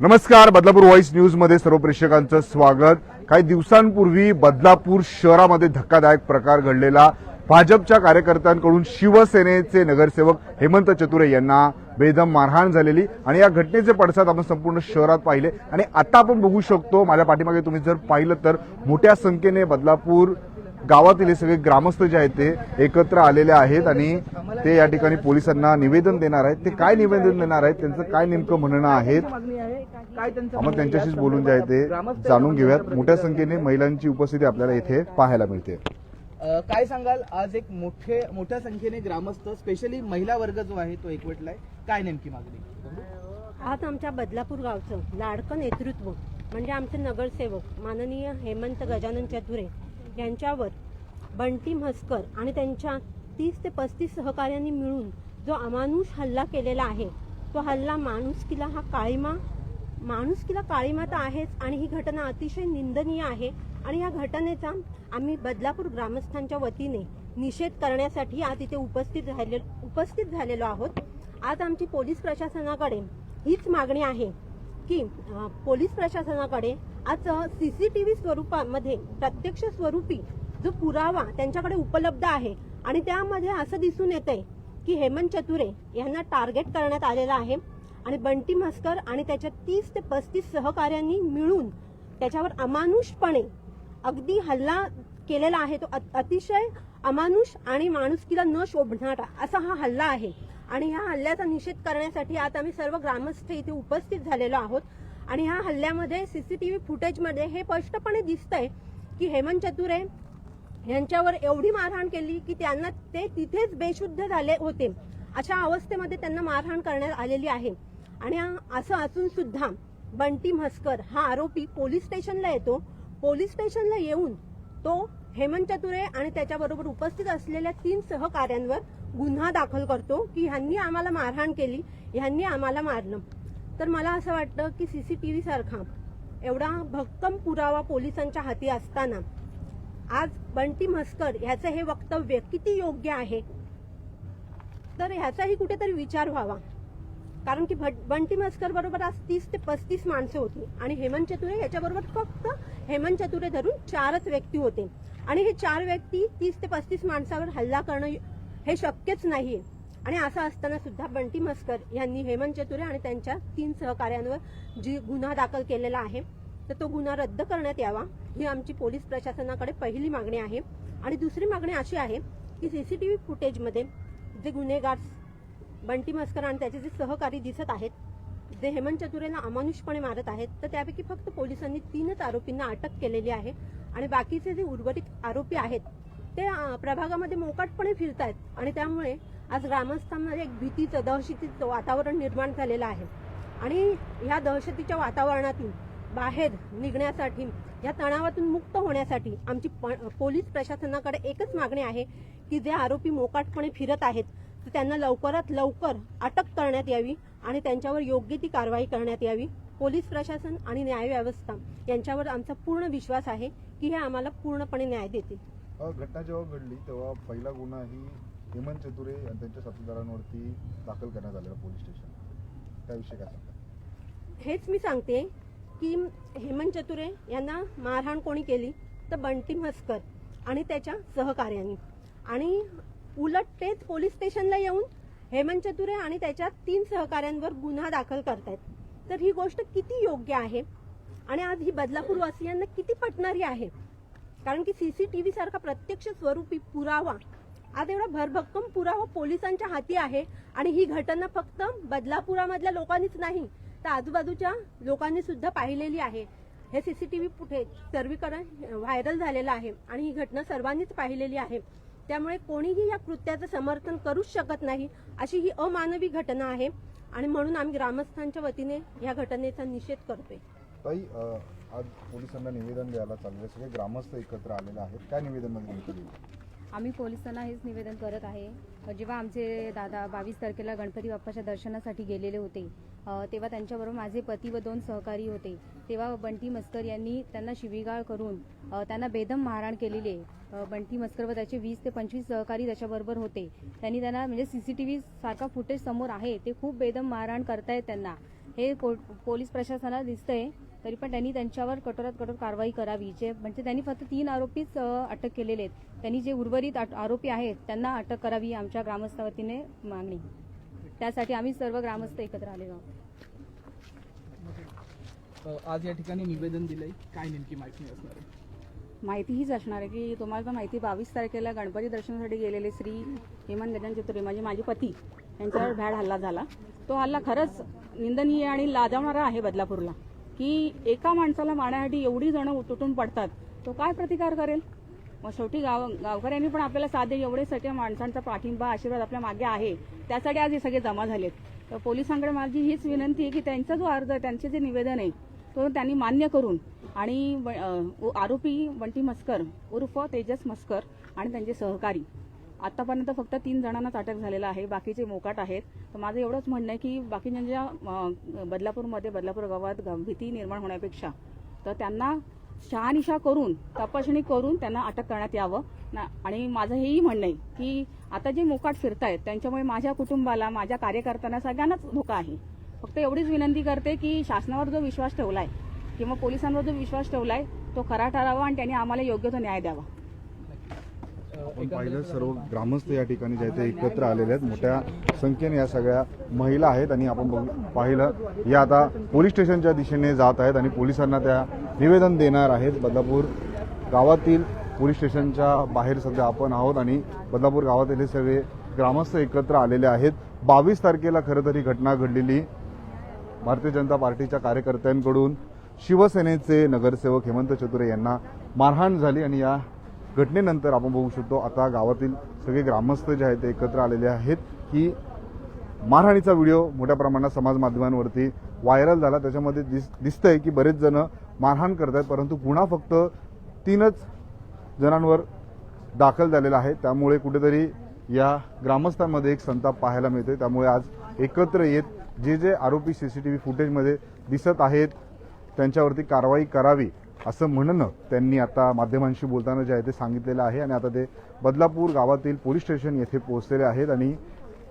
नमस्कार बदलापूर व्हॉइस न्यूजमध्ये सर्व प्रेक्षकांचं स्वागत. काही दिवसांपूर्वी बदलापूर शहरामध्ये धक्कादायक प्रकार घडलेला. भाजपच्या कार्यकर्त्यांकडून शिवसेनेचे नगरसेवक हेमंत चतुरे यांना बेदम मारहाण झालेली आणि या घटनेचे पडसाद आपण संपूर्ण शहरात पाहिले. आणि आता आपण बघू शकतो माझ्या पाठीमागे तुम्ही जर पाहिलं तर मोठ्या संख्येने बदलापूर गावातील हे सगळे ग्रामस्थ जे आहेत ते एकत्र आलेले आहेत आणि ते या ठिकाणी पोलिसांना निवेदन देणार आहेत. ते काय निवेदन देणार आहेत? त्यांचं काय नेमकं म्हणणं आहे आहे काय त्यांचं आपण म्हणणं त्यांच्याशीच? बोलून जे आहे ते जाणून घेऊयात. मोठ्या संख्येने महिलांची उपस्थिती आपल्याला इथे पाहायला मिळते. काय सांगाल? आज एक मोठे मोठ्या संख्येने ग्रामस्थ स्पेशली महिला वर्ग जो आहे तो एकवटलाय. काय नेमकी मागणी? आज आमच्या बदलापूर गावचं लाडकं नेतृत्व म्हणजे आमचे नगरसेवक माननीय हेमंत गजानन चतुरे यांच्यावर बंटी म्हस्कर आणि त्यांच्या तीस ते पस्तीस सहकार्यांनी मिळून जो अमानुष हल्ला केलेला आहे तो हल्ला माणुसकीला हा काळीमा माणुसकीला काळीमा तर आहेच आणि ही घटना अतिशय निंदनीय आहे. आणि या घटनेचा आम्ही बदलापूर ग्रामस्थांच्या वतीने निषेध करण्यासाठी आज इथे उपस्थित झाले उपस्थित झालेलो आहोत. आज आमची पोलीस प्रशासनाकडे हीच मागणी आहे की पोलीस प्रशासनाकडे आज सी सी टी व्ही स्वरूपामध्ये प्रत्यक्ष स्वरूपी जो पुरावा त्यांच्याकडे उपलब्ध आहे आणि त्यामध्ये असं दिसून येतंय की हेमंत चतुरे यांना टार्गेट करण्यात आलेलं आहे. आणि बंटी मास्कर आणि त्याच्या तीस ते पस्तीस सहकार्यांनी मिळून त्याच्यावर अमानुषपणे अगदी हल्ला केलेला आहे. तो अत- अतिशय अमानुष आणि माणुसकीला न शोभणारा असा हा हल्ला आहे. आणि ह्या हल्ल्याचा निषेध करण्यासाठी आज आम्ही सर्व ग्रामस्थ इथे उपस्थित झालेलो आहोत. आणि ह्या हल्ल्यामध्ये सीसीटीव्ही फुटेजमध्ये हे स्पष्टपणे दिसतंय की हेमंत चतुरे यांच्यावर एवढी मारहाण केली की त्यांना ते तिथेच बेशुद्ध झाले होते. अशा अवस्थेमध्ये त्यांना मारहाण करण्यात आलेली आहे. आणि असं असून सुद्धा बंटी म्हस्कर हा आरोपी पोलीस स्टेशनला येतो. पोलीस स्टेशनला येऊन तो हेमंत चतुरे आणि त्याच्याबरोबर उपस्थित असलेल्या तीन सहकार्यांवर गुन्हा दाखल करतो की ह्यांनी आम्हाला मारहाण केली ह्यांनी आम्हाला मारलं. तर मला असं वाटतं की सीसीटीव्ही सारखा एवढा भक्कम पुरावा पोलिसांच्या हाती असताना आज बंटी म्हस्कर ह्याचं हे वक्तव्य किती योग्य आहे? तर ह्याचाही कुठेतरी विचार व्हावा. कारण की भट- बंटी मस्कर बरोबर आज तीस ते पस्तीस माणसं होती. आणि हेमंत चतुरे याच्याबरोबर फक्त हेमंत चतुरे धरून चारच व्यक्ती होते. आणि हे चार व्यक्ती तीस ते पस्तीस माणसावर हल्ला करणं हे शक्यच नाहीये. आणि असं असताना सुद्धा बंटी मस्कर यांनी हेमंत चतुरे आणि त्यांच्या तीन सहकार्यांवर जी गुन्हा दाखल केलेला आहे तर तो गुन्हा रद्द करण्यात यावा. ही आमची पोलीस प्रशासनाकडे पहिली मागणी आहे. आणि दुसरी मागणी अशी आहे की सीसीटीव्ही फुटेजमध्ये जे गुन्हेगार बंटी मस्कर आणि त्याचे जे सहकारी दिसत आहेत जे हेमंत चतुरेला अमानुषपणे मारत आहेत तर त्यापैकी फक्त पोलिसांनी तीनच आरोपींना अटक केलेली आहे आणि बाकीचे जे उर्वरित आरोपी आहेत ते प्रभागामध्ये मोकाटपणे फिरत आहेत आणि त्यामुळे आज ग्रामस्थांमध्ये एक भीतीचं दहशतीचं वातावरण निर्माण झालेलं आहे. आणि ह्या दहशतीच्या वातावरणातून बाहेर निघण्यासाठी या तणावातून मुक्त होण्यासाठी आमची प- पोलीस प्रशासनाकडे एकच मागणी आहे की जे आरोपी मोकाटपणे फिरत आहेत तर त्यांना लवकरात लवकर अटक करण्यात यावी आणि त्यांच्यावर योग्य ती कारवाई करण्यात यावी. पोलीस प्रशासन आणि न्यायव्यवस्था यांच्यावर आमचा पूर्ण विश्वास आहे की हे आम्हाला पूर्णपणे न्याय देतील. घटना जेव्हा घडली तेव्हा पहिला गुन्हा ही हेमंत चतुरे आणि त्यांच्या साथीदारांवरती दाखल करण्यात आलेला पोलीस स्टेशन. त्याविषयी काय सांगता? हेच मी सांगते की हेमंत चतुरे यांना मारहाण कोणी केली? तर बंटी म्हस्कर आणि त्याच्या सहकार्यांनी आणि उलट तेच पोलीस स्टेशनला येऊन हेमंत चतुरे आणि त्याच्या तीन सहकाऱ्यांवर गुन्हा दाखल करतायत. तर ही गोष्ट किती योग्य आहे? आणि आज ही बदलापूर वासियांना किती पटणारी आहे? कारण की सीसीटीव्ही सारखा प्रत्यक्ष स्वरूपी पुरावा आज एवढा भरभक्कम पुरावा पोलिसांच्या हाती आहे आणि ही घटना फक्त बदलापुरामधल्या लोकांनीच नाही तर आजूबाजूच्या लोकांनी सुद्धा पाहिलेली आहे. हे सीसीटीव्ही फुटेज सर्वीकरण व्हायरल झालेलं आहे आणि ही घटना सर्वांनीच पाहिलेली आहे. त्यामुळे कोणीही या कृत्याचं समर्थन करूच शकत नाही अशी ही अमानवी घटना आहे. आणि म्हणून आम्ही ग्रामस्थांच्या वतीने या घटनेचा निषेध करतोय. ताई आज पोलिसांना निवेदन द्यायला चालले सगळे ग्रामस्थ एकत्र आलेले आहेत. काय निवेदनमध्ये आम्ही पोलिसांना हेच निवेदन करत आहे. जेव्हा आमचे दादा बावीस तारखेला गणपती बाप्पाच्या दर्शनासाठी गेलेले होते तेव्हा त्यांच्याबरोबर माझे पती व दोन सहकारी होते. तेव्हा बंटी मस्कर यांनी त्यांना शिवीगाळ करून त्यांना बेदम मारहाण केलेली आहे. बंटी मस्कर व त्याचे वीस ते पंचवीस सहकारी त्याच्याबरोबर होते. त्यांनी त्यांना म्हणजे सीसीटीव्ही सारखा फुटेज समोर आहे ते खूप बेदम मारहाण करतायत त्यांना. हे पोलीस प्रशासनाला दिसतंय तरी पण त्यांनी त्यांच्यावर कठोरात कठोर कारवाई करावी. जे म्हणजे त्यांनी फक्त तीन आरोपीच अटक केलेले आहेत. त्यांनी जे उर्वरित आरोपी आहेत त्यांना अटक करावी आमच्या ग्रामस्थवतीने मागणी. त्यासाठी आम्ही सर्व ग्रामस्थ एकत्र आलेलो आहोत. आज या ठिकाणी निवेदन दिलंय. काय नेमकी माहिती असणार आहे? माहिती हीच असणार आहे की तुम्हाला तर माहिती बावीस तारखेला गणपती दर्शनासाठी गेलेले श्री हेमंत गजान चित्रे म्हणजे माझे पती यांच्यावर भ्याड हल्ला झाला. तो हल्ला खरंच निंदनीय आणि लाजवणारा आहे बदलापूरला की एका माणसाला मारण्यासाठी एवढी जण तुटून पडतात तो काय प्रतिकार करेल? मग शेवटी गाव गावकऱ्यांनी पण आपल्याला साधे एवढे सगळ्या माणसांचा पाठिंबा आशीर्वाद आपल्या मागे आहे. त्यासाठी आज हे सगळे जमा झालेत. तर पोलिसांकडे माझी हीच विनंती आहे की त्यांचा जो अर्ज आहे त्यांचे जे निवेदन आहे तो त्यांनी मान्य करून आणि आरोपी बंटी मस्कर उर्फ तेजस मस्कर आणि त्यांचे सहकारी. आतापर्यंत फक्त तीन जणांनाच अटक झालेला आहे. बाकीचे मोकाट आहेत. तर माझं एवढंच म्हणणं आहे की बाकीच्या बदलापूरमध्ये बदलापूर गावात भीती निर्माण होण्यापेक्षा तर त्यांना शहानिशा करून तपासणी करून त्यांना अटक करण्यात यावं. ना आणि माझं हेही म्हणणं आहे की आता जे मोकाट फिरतायत त्यांच्यामुळे माझ्या कुटुंबाला माझ्या कार्यकर्त्यांना सगळ्यांनाच धोका आहे. फक्त एवढीच विनंती करते की शासनावर जो विश्वास ठेवला आहे किंवा पोलिसांवर जो विश्वास ठेवला आहे तो खरा ठरावा आणि त्यांनी आम्हाला योग्य तो न्याय द्यावा. आपण पाहिलं सर्व ग्रामस्थ या ठिकाणी जे ते एकत्र आलेले आहेत मोठ्या संख्येने या सगळ्या महिला आहेत आणि आपण पाहिलं या आता पोलीस स्टेशनच्या दिशेने जात आहेत आणि पोलिसांना त्या निवेदन देणार आहेत. बदलापूर गावातील पोलीस स्टेशनच्या बाहेर सध्या आपण आहोत आणि बदलापूर गावातील हे सगळे ग्रामस्थ एकत्र आलेले आहेत. बावीस तारखेला खरं तर ही घटना घडलेली भारतीय जनता पार्टीच्या कार्यकर्त्यांकडून शिवसेनेचे नगरसेवक हेमंत चतुरे यांना मारहाण झाली आणि या घटनेनंतर आपण बघू शकतो आता गावातील सगळे ग्रामस्थ जे आहेत ते एकत्र आलेले आहेत की मारहाणीचा व्हिडिओ मोठ्या प्रमाणात समाज माध्यमांवरती व्हायरल झाला. त्याच्यामध्ये दिस दिसतंय की बरेच जण मारहाण करत आहेत परंतु गुन्हा फक्त तीनच जणांवर दाखल झालेला आहे. त्यामुळे कुठेतरी या ग्रामस्थांमध्ये एक संताप पाहायला मिळते त्यामुळे आज एकत्र येत जे जे आरोपी सी सी टी व्ही फुटेजमध्ये दिसत आहेत त्यांच्यावरती कारवाई करावी. असं म्हणणं त्यांनी आता माध्यमांशी बोलताना जे आहे ते सांगितलेलं आहे आणि आता ते बदलापूर गावातील पोलीस स्टेशन येथे पोहोचलेले आहेत आणि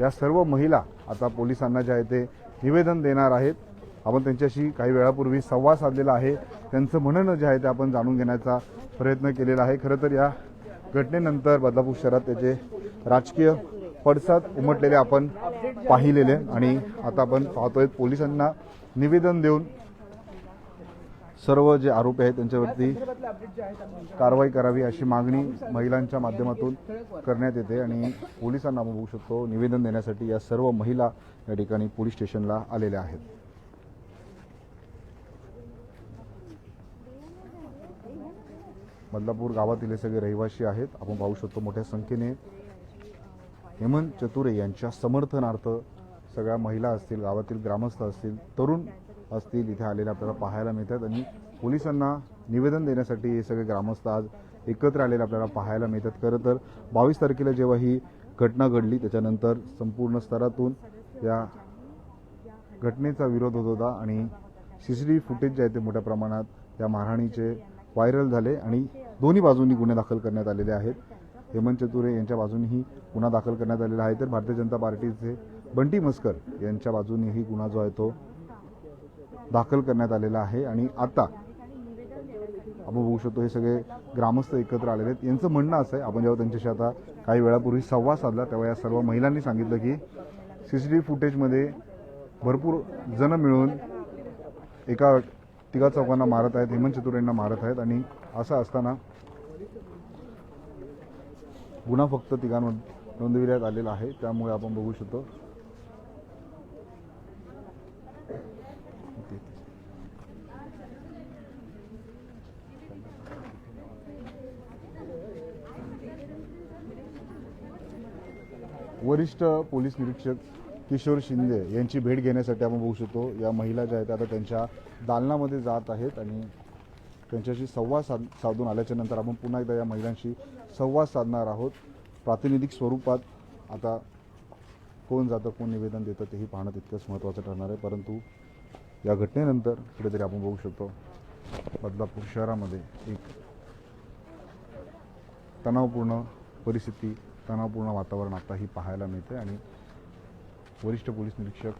या सर्व महिला आता पोलिसांना जे आहे ते निवेदन देणार आहेत. आपण त्यांच्याशी काही वेळापूर्वी संवाद साधलेला आहे. त्यांचं म्हणणं जे आहे ते आपण जाणून घेण्याचा प्रयत्न केलेला आहे. खरं तर या घटनेनंतर बदलापूर शहरात त्याचे राजकीय पडसाद उमटलेले आपण पाहिलेले आणि आता आपण पाहतोय पोलिसांना निवेदन देऊन सर्व जे आरोपी आहेत त्यांच्यावरती कारवाई करावी अशी मागणी महिलांच्या माध्यमातून करण्यात येते आणि पोलिसांना आपण बघू शकतो निवेदन देण्यासाठी या सर्व महिला या ठिकाणी पोलीस स्टेशनला आलेल्या आहेत. बदलापूर गावातील हे सगळे रहिवासी आहेत. आपण पाहू शकतो मोठ्या संख्येने हेमंत चतुरे यांच्या समर्थनार्थ सगळ्या महिला असतील गावातील ग्रामस्थ असतील तरुण असतील इथे आलेले आपल्याला पाहायला मिळतात. आणि पोलिसांना निवेदन देण्यासाठी हे सगळे ग्रामस्थ आज एकत्र आलेले आपल्याला पाहायला मिळतात. खरं तर बावीस तारखेला जेव्हा ही घटना घडली त्याच्यानंतर संपूर्ण स्तरातून या घटनेचा विरोध होत होता आणि C C T V footage जे आहे ते मोठ्या प्रमाणात या मारहाणीचे व्हायरल झाले आणि दोन्ही बाजूंनी गुन्हे दाखल करण्यात आलेले आहेत. हेमंत चतुरे यांच्या बाजूनेही गुन्हा दाखल करण्यात आलेला आहे. तर भारतीय जनता पार्टीचे बंटी मस्कर यांच्या बाजूनेही गुन्हा जो आहे तो दाखल करण्यात आलेला आहे आणि आता आपण बघू शकतो हे सगळे ग्रामस्थ एकत्र आलेले आहेत. यांचं म्हणणं असं आहे आपण जेव्हा त्यांच्याशी आता काही वेळापूर्वी संवाद साधला तेव्हा या सर्व महिलांनी सांगितलं की सी सी टी व्ही फुटेजमध्ये भरपूर जण मिळून एका तिघा चौकांना मारत आहेत हेमंत चतुर्वेंना मारत आहेत आणि असं असताना गुन्हा फक्त तिघांवर नोंदविण्यात आलेला आहे. त्यामुळे आपण बघू शकतो वरिष्ठ पोलीस निरीक्षक किशोर शिंदे यांची भेट घेण्यासाठी आपण बघू शकतो. या महिला ज्या आहेत आता त्यांच्या दालनामध्ये जात आहेत आणि त्यांच्याशी संवाद साध साधून आल्याच्यानंतर आपण पुन्हा एकदा या महिलांशी संवाद साधणार आहोत. प्रातिनिधिक स्वरूपात आता कोण जातं कोण निवेदन देतं तेही पाहणं तितकंच महत्त्वाचं ठरणार आहे. परंतु या घटनेनंतर कुठेतरी आपण बघू शकतो बदलापूर शहरामध्ये एक तणावपूर्ण परिस्थिती तणावपूर्ण वातावरण आताही पाहायला मिळते. आणि वरिष्ठ पोलीस निरीक्षक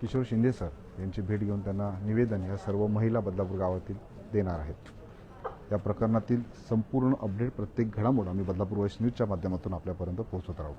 किशोर शिंदे सर यांची भेट घेऊन त्यांना निवेदन या सर्व महिला बदलापूर गावातील देणार आहेत. या प्रकरणातील संपूर्ण अपडेट प्रत्येक घडामोड आम्ही बदलापूर वेस्ट न्यूजच्या माध्यमातून आपल्यापर्यंत पोहोचत राहू.